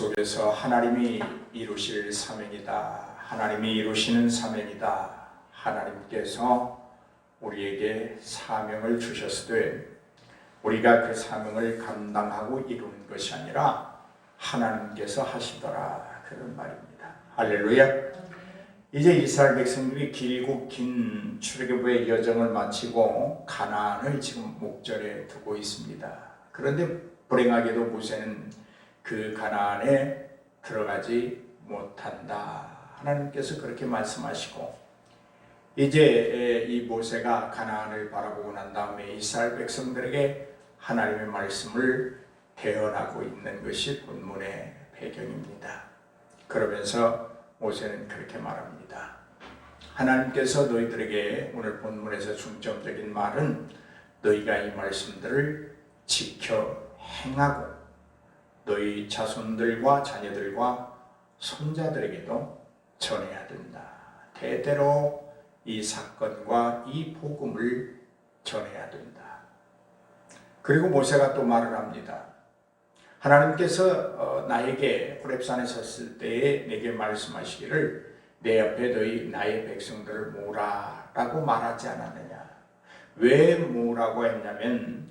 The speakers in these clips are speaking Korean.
속에서 하나님이 이루실 사명이다. 하나님이 이루시는 사명이다. 하나님께서 우리에게 사명을 주셨으되 우리가 그 사명을 감당하고 이루는 것이 아니라 하나님께서 하시더라 그런 말입니다. 할렐루야. 이제 이스라엘 백성들이 길고 긴 출애굽의 여정을 마치고 가나안을 지금 목전에 두고 있습니다. 그런데 불행하게도 모세는 그 가나안에 들어가지 못한다. 하나님께서 그렇게 말씀하시고 이제 이 모세가 가나안을 바라보고 난 다음에 이스라엘 백성들에게 하나님의 말씀을 대언하고 있는 것이 본문의 배경입니다. 그러면서 모세는 그렇게 말합니다. 하나님께서 너희들에게 오늘 본문에서 중점적인 말은 너희가 이 말씀들을 지켜 행하고 너희 자손들과 자녀들과 손자들에게도 전해야 된다. 대대로 이 사건과 이 복음을 전해야 된다. 그리고 모세가 또 말을 합니다. 하나님께서 어, 나에게 호렙산에 섰을 때에 내게 말씀하시기를 내 옆에 너희 나의 백성들을 모으라라고 말하지 않았느냐. 왜 모으라고 했냐면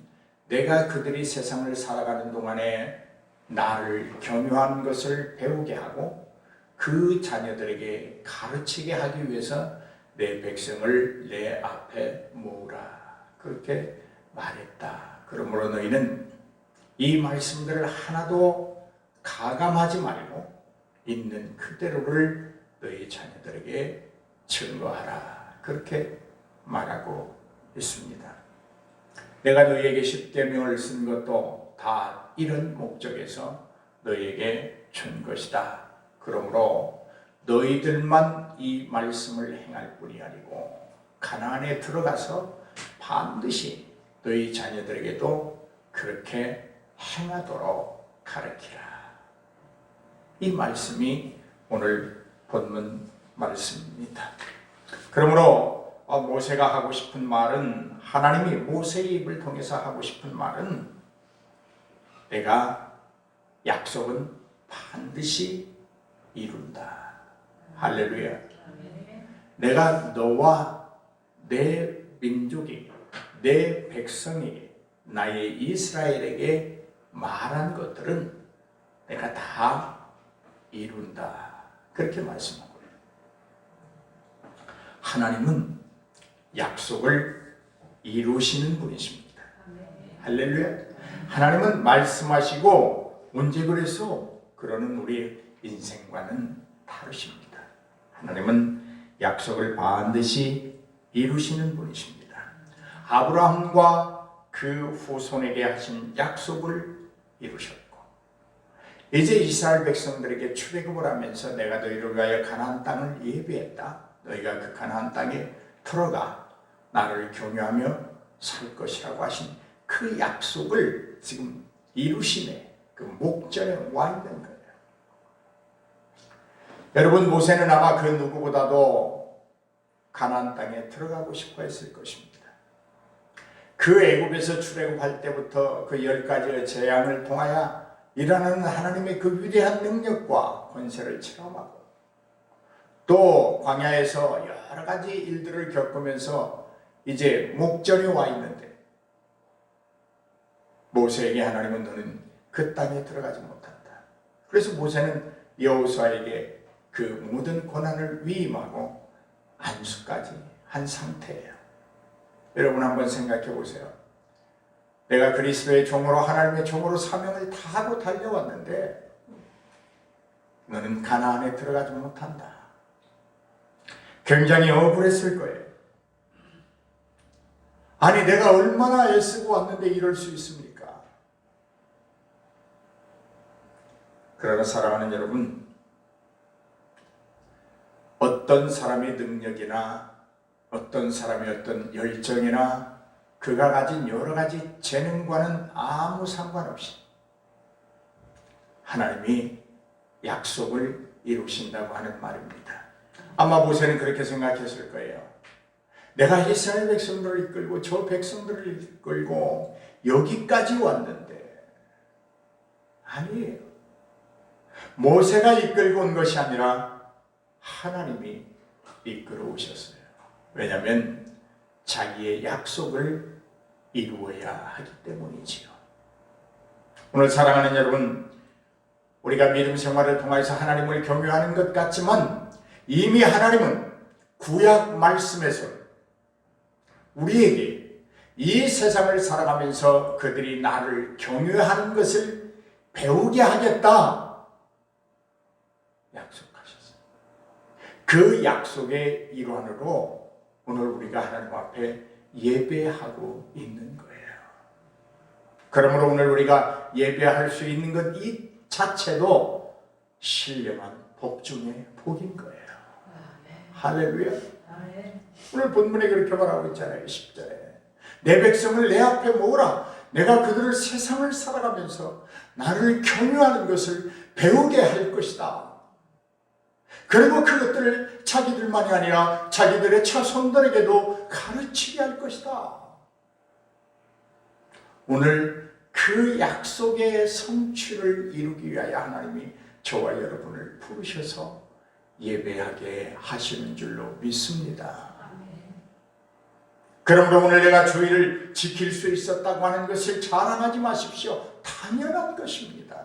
내가 그들이 세상을 살아가는 동안에 나를 경유한 것을 배우게 하고 그 자녀들에게 가르치게 하기 위해서 내 백성을 내 앞에 모으라. 그렇게 말했다. 그러므로 너희는 이 말씀들을 하나도 가감하지 말고 있는 그대로를 너희 자녀들에게 증거하라. 그렇게 말하고 있습니다. 내가 너희에게 십계명을 쓴 것도 다 이런 목적에서 너희에게 준 것이다. 그러므로 너희들만 이 말씀을 행할 뿐이 아니고 가나안에 들어가서 반드시 너희 자녀들에게도 그렇게 행하도록 가르치라. 이 말씀이 오늘 본문 말씀입니다. 그러므로 어, 모세가 하고 싶은 말은 하나님이 모세의 입을 통해서 하고 싶은 말은 내가 약속은 반드시 이룬다. 할렐루야. 내가 너와 내 민족이 내 백성이 나의 이스라엘에게 말한 것들은 내가 다 이룬다. 그렇게 말씀하고요. 하나님은 약속을 이루시는 분이십니다. 할렐루야. 하나님은 말씀하시고 언제 그래서 그러는 우리 인생과는 다르십니다. 하나님은 약속을 반드시 이루시는 분이십니다. 아브라함과 그 후손에게 하신 약속을 이루셨고 이제 이스라엘 백성들에게 출애굽을 하면서 내가 너희를 위하여 가나안 땅을 예비했다. 너희가 그 가나안 땅에 들어가 나를 경유하며 살 것이라고 하신 그 약속을 지금 이루심에 그 목전에 와 있는 거예요. 여러분 모세는 아마 그 누구보다도 가나안 땅에 들어가고 싶어 했을 것입니다. 그 애굽에서 출애굽할 때부터 그 열 가지의 재앙을 통하여 일어나는 하나님의 그 위대한 능력과 권세를 체험하고 또 광야에서 여러 가지 일들을 겪으면서 이제 목전에 와 있는데 모세에게 하나님은 너는 그 땅에 들어가지 못한다. 그래서 모세는 여호수아에게 그 모든 고난을 위임하고 안수까지 한 상태예요. 여러분 한번 생각해 보세요. 내가 그리스도의 종으로 하나님의 종으로 사명을 다 하고 달려왔는데 너는 가나안에 들어가지 못한다. 굉장히 억울했을 거예요. 아니 내가 얼마나 애쓰고 왔는데 이럴 수 있습니까? 그러나 사랑하는 여러분 어떤 사람의 능력이나 어떤 사람의 어떤 열정이나 그가 가진 여러 가지 재능과는 아무 상관없이 하나님이 약속을 이루신다고 하는 말입니다. 아마 모세는 그렇게 생각했을 거예요. 내가 이스라엘 백성들을 이끌고 저 백성들을 이끌고 여기까지 왔는데 아니에요. 모세가 이끌고 온 것이 아니라 하나님이 이끌어 오셨어요. 왜냐하면 자기의 약속을 이루어야 하기 때문이지요. 오늘 사랑하는 여러분, 우리가 믿음 생활을 통해서 하나님을 경유하는 것 같지만 이미 하나님은 구약 말씀에서 우리에게 이 세상을 살아가면서 그들이 나를 경유하는 것을 배우게 하겠다 약속하셨어요. 그 약속의 일환으로 오늘 우리가 하나님 앞에 예배하고 있는 거예요. 그러므로 오늘 우리가 예배할 수 있는 것 이 자체도 신령한 복 중에 복인 거예요. 할렐루야. 오늘 본문에 그렇게 말하고 있잖아요. 10절에. 내 백성을 내 앞에 모으라. 내가 그들을 세상을 살아가면서 나를 경유하는 것을 배우게 할 것이다. 그리고 그것들을 자기들만이 아니라 자기들의 자손들에게도 가르치게 할 것이다. 오늘 그 약속의 성취를 이루기 위하여 하나님이 저와 여러분을 부르셔서 예배하게 하시는 줄로 믿습니다. 그러므로 오늘 내가 주의를 지킬 수 있었다고 하는 것을 자랑하지 마십시오. 당연한 것입니다.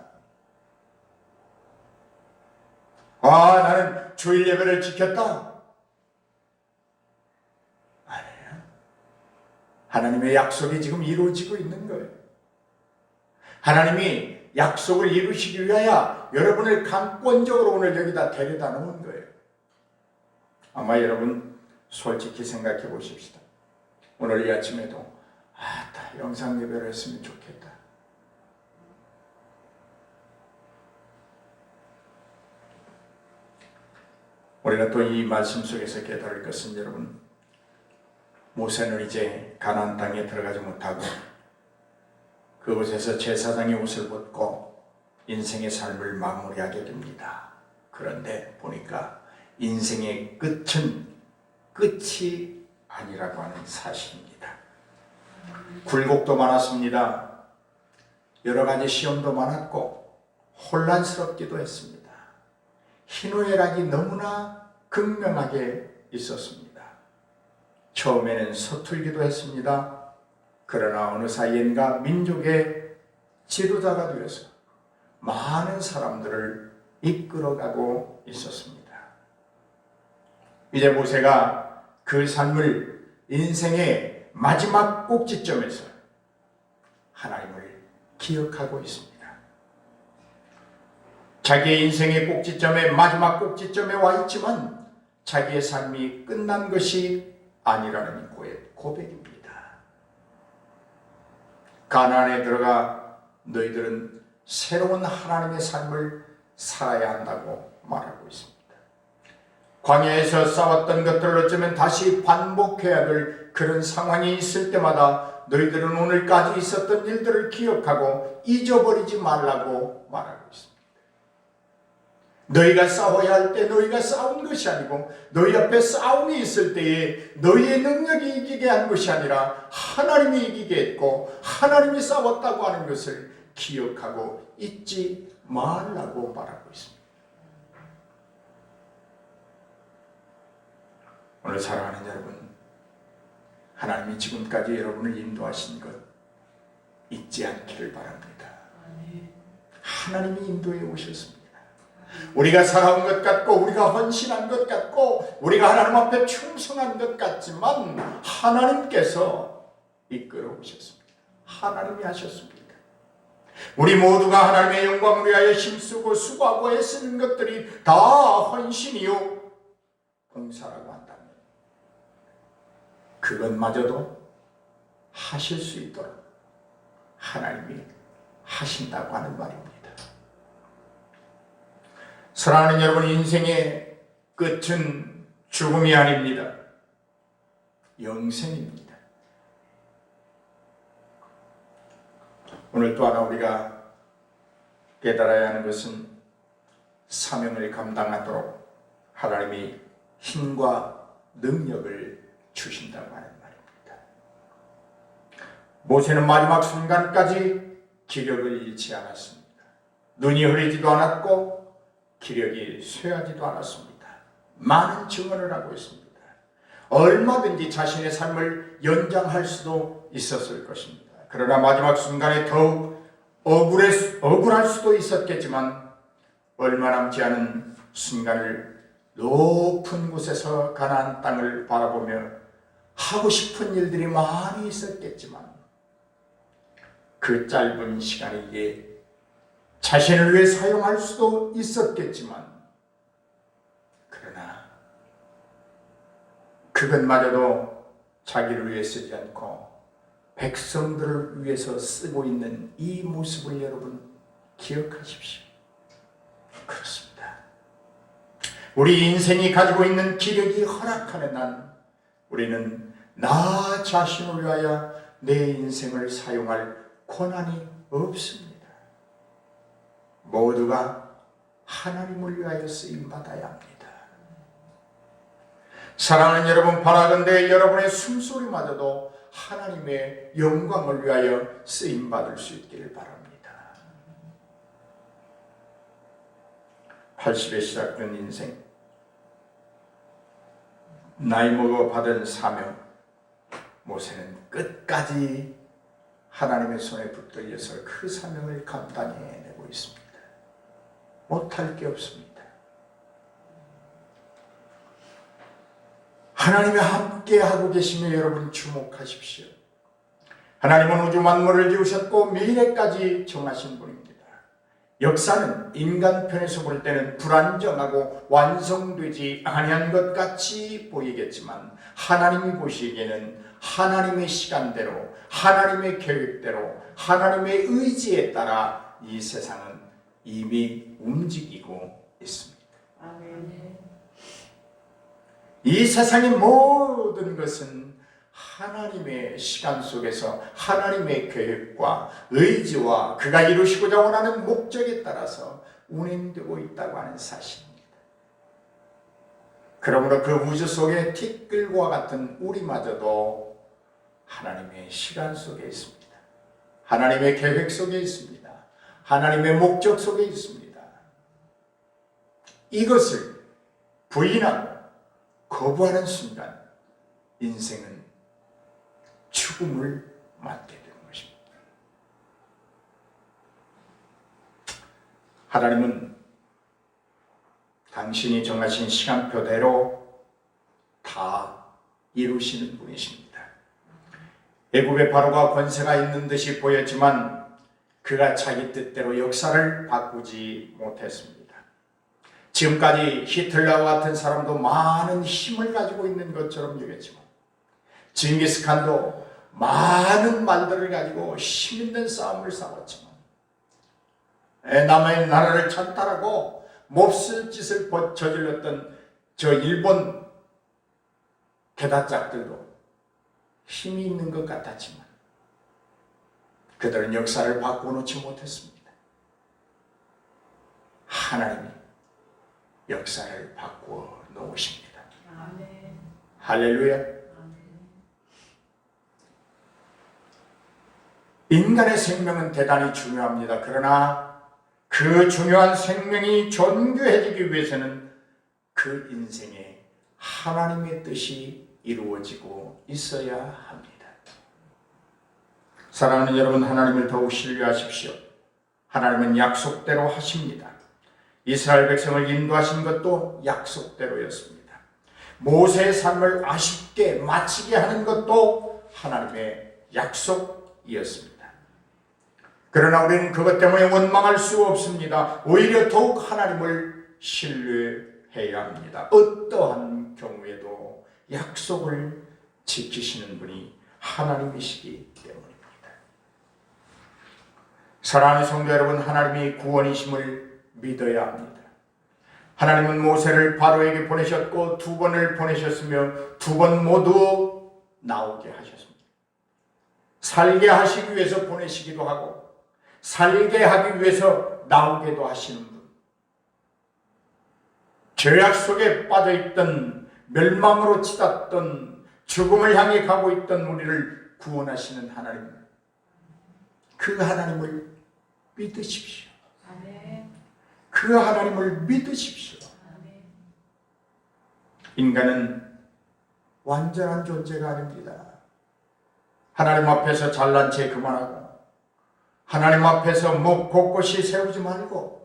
아, 나는 주일 예배를 지켰다. 아니에요. 하나님의 약속이 지금 이루어지고 있는 거예요. 하나님이 약속을 이루시기 위하여 여러분을 강권적으로 오늘 여기다 데려다 놓은 거예요. 아마 여러분 솔직히 생각해 보십시다. 오늘 이 아침에도 아, 다 영상 예배를 했으면 좋겠다. 우리가 또 이 말씀 속에서 깨달을 것은 여러분 모세는 이제 가나안 땅에 들어가지 못하고 그곳에서 제사장의 옷을 벗고 인생의 삶을 마무리하게 됩니다. 그런데 보니까 인생의 끝은 끝이 아니라고 하는 사실입니다. 굴곡도 많았습니다. 여러 가지 시험도 많았고 혼란스럽기도 했습니다. 희노애락이 너무나 극명하게 있었습니다. 처음에는 서툴기도 했습니다. 그러나 어느 사이엔가 민족의 지도자가 되어서 많은 사람들을 이끌어가고 있었습니다. 이제 모세가 그 삶을 인생의 마지막 꼭지점에서 하나님을 기억하고 있습니다. 자기의 인생의 꼭지점에 마지막 꼭지점에 와 있지만 자기의 삶이 끝난 것이 아니라는 고백입니다. 가나안에 들어가 너희들은 새로운 하나님의 삶을 살아야 한다고 말하고 있습니다. 광야에서 싸웠던 것들을 어쩌면 다시 반복해야 될 그런 상황이 있을 때마다 너희들은 오늘까지 있었던 일들을 기억하고 잊어버리지 말라고 말하고. 너희가 싸워야 할 때 너희가 싸운 것이 아니고 너희 앞에 싸움이 있을 때에 너희의 능력이 이기게 한 것이 아니라 하나님이 이기게 했고 하나님이 싸웠다고 하는 것을 기억하고 잊지 말라고 말하고 있습니다. 오늘 사랑하는 여러분, 하나님이 지금까지 여러분을 인도하신 것 잊지 않기를 바랍니다. 하나님이 인도해 오셨습니다. 우리가 살아온 것 같고 우리가 헌신한 것 같고 우리가 하나님 앞에 충성한 것 같지만 하나님께서 이끌어 오셨습니다. 하나님이 하셨습니다. 우리 모두가 하나님의 영광을 위하여 힘쓰고 수고하고 애쓰는 것들이 다 헌신이요 봉사라고 한다면 그것마저도 하실 수 있도록 하나님이 하신다고 하는 말입니다. 사랑하는 여러분, 인생의 끝은 죽음이 아닙니다. 영생입니다. 오늘 또 하나 우리가 깨달아야 하는 것은 사명을 감당하도록 하나님이 힘과 능력을 주신다고 하는 말입니다. 모세는 마지막 순간까지 기력을 잃지 않았습니다. 눈이 흐리지도 않았고 기력이 쇠하지도 않았습니다. 많은 증언을 하고 있습니다. 얼마든지 자신의 삶을 연장할 수도 있었을 것입니다. 그러나 마지막 순간에 더욱 억울해, 억울할 수도 있었겠지만 얼마 남지 않은 순간을 높은 곳에서 가나안 땅을 바라보며 하고 싶은 일들이 많이 있었겠지만 그 짧은 시간이기에 자신을 위해 사용할 수도 있었겠지만 그러나 그것마저도 자기를 위해 쓰지 않고 백성들을 위해서 쓰고 있는 이 모습을 여러분 기억하십시오. 그렇습니다. 우리 인생이 가지고 있는 기력이 허락하는 한 우리는 나 자신을 위하여 내 인생을 사용할 권한이 없습니다. 모두가 하나님을 위하여 쓰임 받아야 합니다. 사랑하는 여러분, 바라건대 여러분의 숨소리마저도 하나님의 영광을 위하여 쓰임 받을 수 있기를 바랍니다. 80에 시작된 인생, 나이 먹어 받은 사명, 모세는 끝까지 하나님의 손에 붙들려서 그 사명을 감당해 내고 있습니다. 못할 게 없습니다. 하나님이 함께 하고 계시며 여러분 주목하십시오. 하나님은 우주 만물을 지으셨고 미래까지 정하신 분입니다. 역사는 인간 편에서 볼 때는 불안정하고 완성되지 아니한 것 같이 보이겠지만 하나님이 보시기에는 하나님의 시간대로 하나님의 계획대로 하나님의 의지에 따라 이 세상은 이미 움직이고 있습니다. 이 세상의 모든 것은 하나님의 시간 속에서 하나님의 계획과 의지와 그가 이루시고자 원하는 목적에 따라서 운행되고 있다고 하는 사실입니다. 그러므로 그 우주 속의 티끌과 같은 우리마저도 하나님의 시간 속에 있습니다. 하나님의 계획 속에 있습니다. 하나님의 목적 속에 있습니다. 이것을 부인하고 거부하는 순간 인생은 죽음을 맞게 되는 것입니다. 하나님은 당신이 정하신 시간표대로 다 이루시는 분이십니다. 애굽의 바로가 권세가 있는 듯이 보였지만 그가 자기 뜻대로 역사를 바꾸지 못했습니다. 지금까지 히틀러와 같은 사람도 많은 힘을 가지고 있는 것처럼 여겼지만 징기스칸도 많은 말들을 가지고 힘 있는 싸움을 싸웠지만 남의 나라를 찬탈하고 몹쓸 짓을 저질렀던 저 일본 개다짝들도 힘이 있는 것 같았지만 그들은 역사를 바꿔놓지 못했습니다. 하나님이 역사를 바꾸어 놓으십니다. 아멘. 할렐루야. 아멘. 인간의 생명은 대단히 중요합니다. 그러나 그 중요한 생명이 존귀해지기 위해서는 그 인생에 하나님의 뜻이 이루어지고 있어야 합니다. 사랑하는 여러분, 하나님을 더욱 신뢰하십시오. 하나님은 약속대로 하십니다. 이스라엘 백성을 인도하신 것도 약속대로였습니다. 모세의 삶을 아쉽게 마치게 하는 것도 하나님의 약속이었습니다. 그러나 우리는 그것 때문에 원망할 수 없습니다. 오히려 더욱 하나님을 신뢰해야 합니다. 어떠한 경우에도 약속을 지키시는 분이 하나님이시기 때문입니다. 사랑하는 성도 여러분, 하나님이 구원이심을 믿어야 합니다. 하나님은 모세를 바로에게 보내셨고 두 번을 보내셨으며 두 번 모두 나오게 하셨습니다. 살게 하시기 위해서 보내시기도 하고 살게 하기 위해서 나오게도 하시는 분. 죄악 속에 빠져 있던 멸망으로 치닫던 죽음을 향해 가고 있던 우리를 구원하시는 하나님. 그 하나님을 믿으십시오. 아멘. 그 하나님을 믿으십시오. 아멘. 인간은 완전한 존재가 아닙니다. 하나님 앞에서 잘난 체 그만하고 하나님 앞에서 목 곳곳이 세우지 말고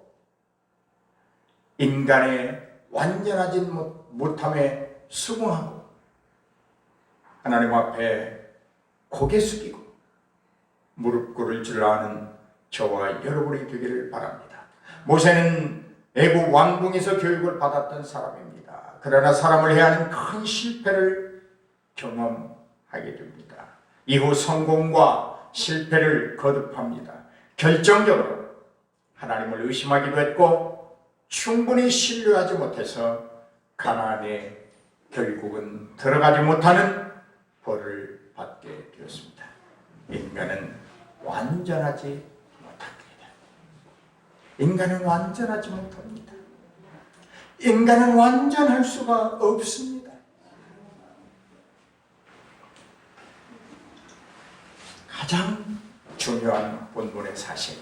인간의 완전하지 못- 못함에 수긍하고 하나님 앞에 고개 숙이고 무릎 꿇을 줄 아는 저와 여러분이 되기를 바랍니다. 모세는 애국 왕궁에서 교육을 받았던 사람입니다. 그러나 사람을 해하는 큰 실패를 경험하게 됩니다. 이후 성공과 실패를 거듭합니다. 결정적으로 하나님을 의심하기도 했고 충분히 신뢰하지 못해서 가나안에 결국은 들어가지 못하는 벌을 받게 되었습니다. 인간은 완전하지. 인간은 완전하지 못합니다. 인간은 완전할 수가 없습니다. 가장 중요한 본문의 사실.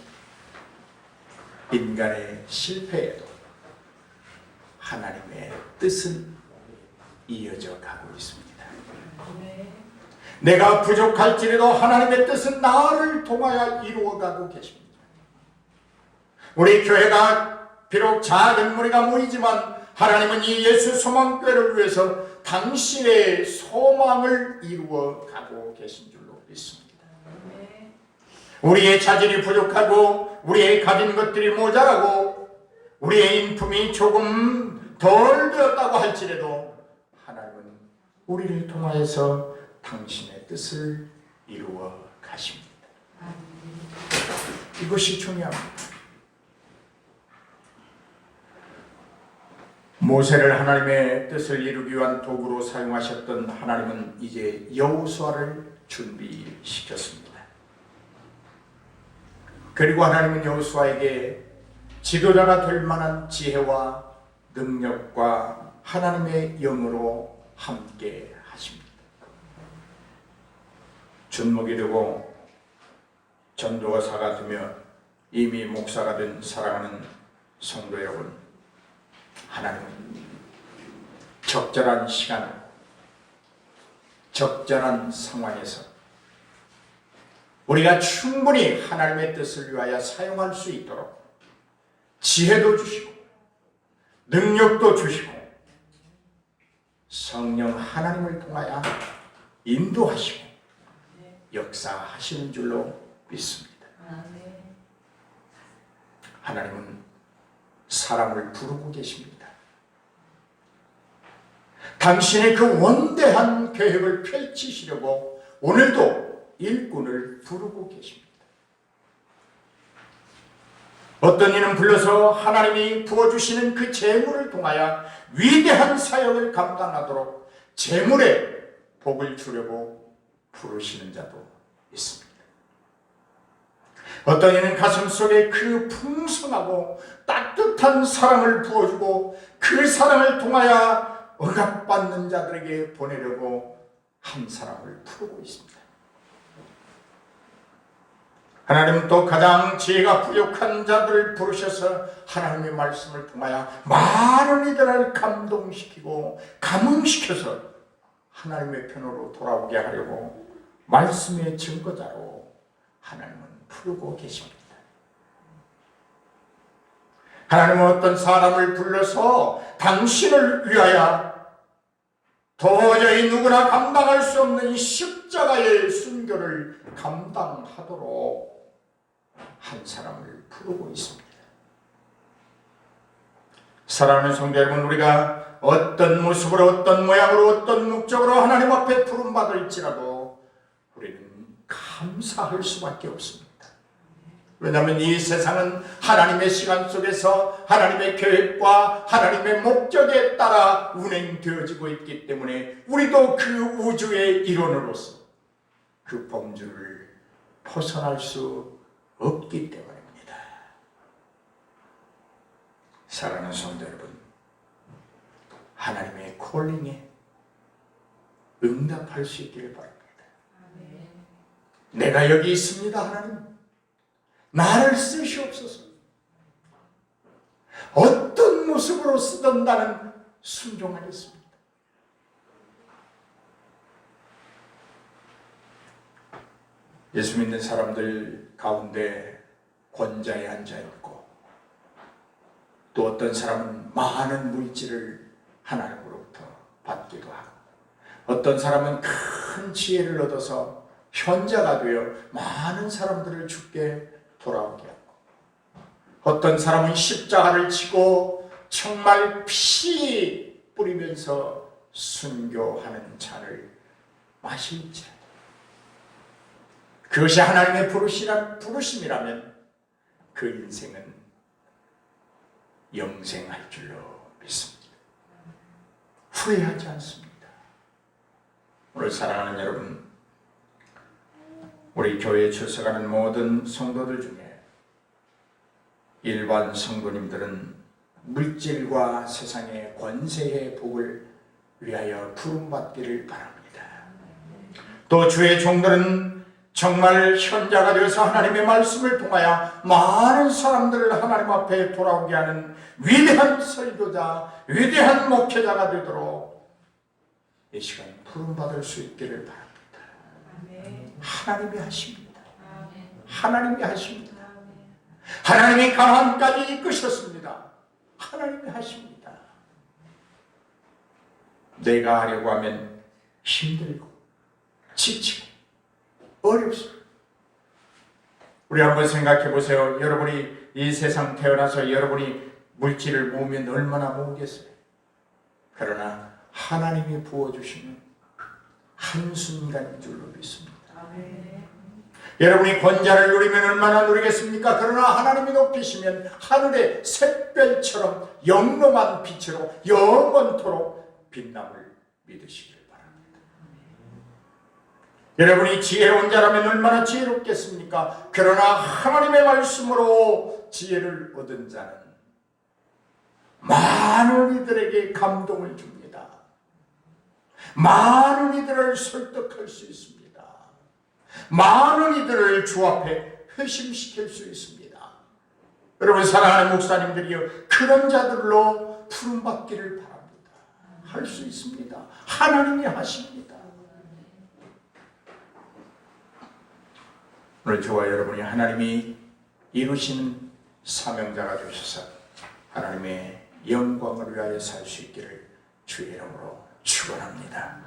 인간의 실패에도 하나님의 뜻은 이어져 가고 있습니다. 내가 부족할지라도 하나님의 뜻은 나를 통하여 이루어가고 계십니다. 우리 교회가 비록 작은 무리가 모이지만 하나님은 이 예수 소망교회를 위해서 당신의 소망을 이루어 가고 계신 줄로 믿습니다. 우리의 자질이 부족하고 우리의 가진 것들이 모자라고 우리의 인품이 조금 덜 되었다고 할지라도 하나님은 우리를 통하여서 당신의 뜻을 이루어 가십니다. 이것이 중요합니다. 모세를 하나님의 뜻을 이루기 위한 도구로 사용하셨던 하나님은 이제 여호수아를 준비시켰습니다. 그리고 하나님은 여호수아에게 지도자가 될 만한 지혜와 능력과 하나님의 영으로 함께 하십니다. 준목이 되고 전도사가 되며 이미 목사가 된 사랑하는 성도 여러분, 하나님은 적절한 시간, 적절한 상황에서 우리가 충분히 하나님의 뜻을 위하여 사용할 수 있도록 지혜도 주시고 능력도 주시고 성령 하나님을 통하여 인도하시고 역사하시는 줄로 믿습니다. 아멘. 하나님은 사람을 부르고 계십니다. 당신의 그 원대한 계획을 펼치시려고 오늘도 일꾼을 부르고 계십니다. 어떤 이는 불러서 하나님이 부어주시는 그 재물을 통하여 위대한 사역을 감당하도록 재물에 복을 주려고 부르시는 자도 있습니다. 어떤 이는 가슴 속에 그 풍성하고 따뜻한 사랑을 부어주고 그 사랑을 통하여 억압받는 자들에게 보내려고 한 사람을 부르고 있습니다. 하나님은 또 가장 지혜가 부족한 자들을 부르셔서 하나님의 말씀을 통하여 많은 이들을 감동시키고 감흥시켜서 하나님의 편으로 돌아오게 하려고 말씀의 증거자로 하나님은 부르고 계십니다. 하나님은 어떤 사람을 불러서 당신을 위하여 도저히 누구나 감당할 수 없는 이 십자가의 순교를 감당하도록 한 사람을 부르고 있습니다. 사랑하는 성도 여러분, 우리가 어떤 모습으로, 어떤 모양으로, 어떤 목적으로 하나님 앞에 부름받을지라도 우리는 감사할 수밖에 없습니다. 왜냐하면 이 세상은 하나님의 시간 속에서 하나님의 계획과 하나님의 목적에 따라 운행되어지고 있기 때문에 우리도 그 우주의 일원으로서 그 범주를 벗어날 수 없기 때문입니다. 사랑하는 성도 여러분, 하나님의 콜링에 응답할 수 있기를 바랍니다. 내가 여기 있습니다, 하나님. 나를 쓰시옵소서. 어떤 모습으로 쓰든 나는 순종하겠습니다. 예수 믿는 사람들 가운데 권자에 앉아 있고 또 어떤 사람은 많은 물질을 하나님으로부터 받기도 하고 어떤 사람은 큰 지혜를 얻어서 현자가 되어 많은 사람들을 죽게 어떤 사람은 십자가를 지고 정말 피 뿌리면서 순교하는 잔을 마실지 그것이 하나님의 부르시라, 부르심이라면 그 인생은 영생할 줄로 믿습니다. 후회하지 않습니다. 오늘 사랑하는 여러분, 우리 교회에 출석하는 모든 성도들 중에 일반 성도님들은 물질과 세상의 권세의 복을 위하여 부름받기를 바랍니다. 또 주의 종들은 정말 현자가 되어서 하나님의 말씀을 통하여 많은 사람들을 하나님 앞에 돌아오게 하는 위대한 설교자, 위대한 목회자가 되도록 이 시간 부름받을 수 있기를 바랍니다. 하나님이 하십니다. 하나님이 하십니다. 하나님이 가나안까지 이끄셨습니다. 하나님이 하십니다. 내가 하려고 하면 힘들고 지치고 어렵습니다. 우리 한번 생각해 보세요. 여러분이 이 세상 태어나서 여러분이 물질을 모으면 얼마나 모으겠어요? 그러나 하나님이 부어주시면 한순간인 줄로 믿습니다. 아멘. 여러분이 권자를 누리면 얼마나 누리겠습니까? 그러나 하나님이 높이시면 하늘의 샛별처럼 영롱한 빛으로 영원토록 빛남을 믿으시길 바랍니다. 여러분이 지혜로운 자라면 얼마나 지혜롭겠습니까? 그러나 하나님의 말씀으로 지혜를 얻은 자는 많은 이들에게 감동을 줍니다. 많은 이들을 설득할 수 있습니다. 많은 이들을 주 앞에 회심시킬 수 있습니다. 여러분 사랑하는 목사님들이여 그런 자들로 부름받기를 바랍니다. 할 수 있습니다. 하나님이 하십니다. 오늘 저와 여러분이 하나님이 이루시는 사명자가 되셔서 하나님의 영광을 위하여 살 수 있기를 주의 이름으로 축원합니다.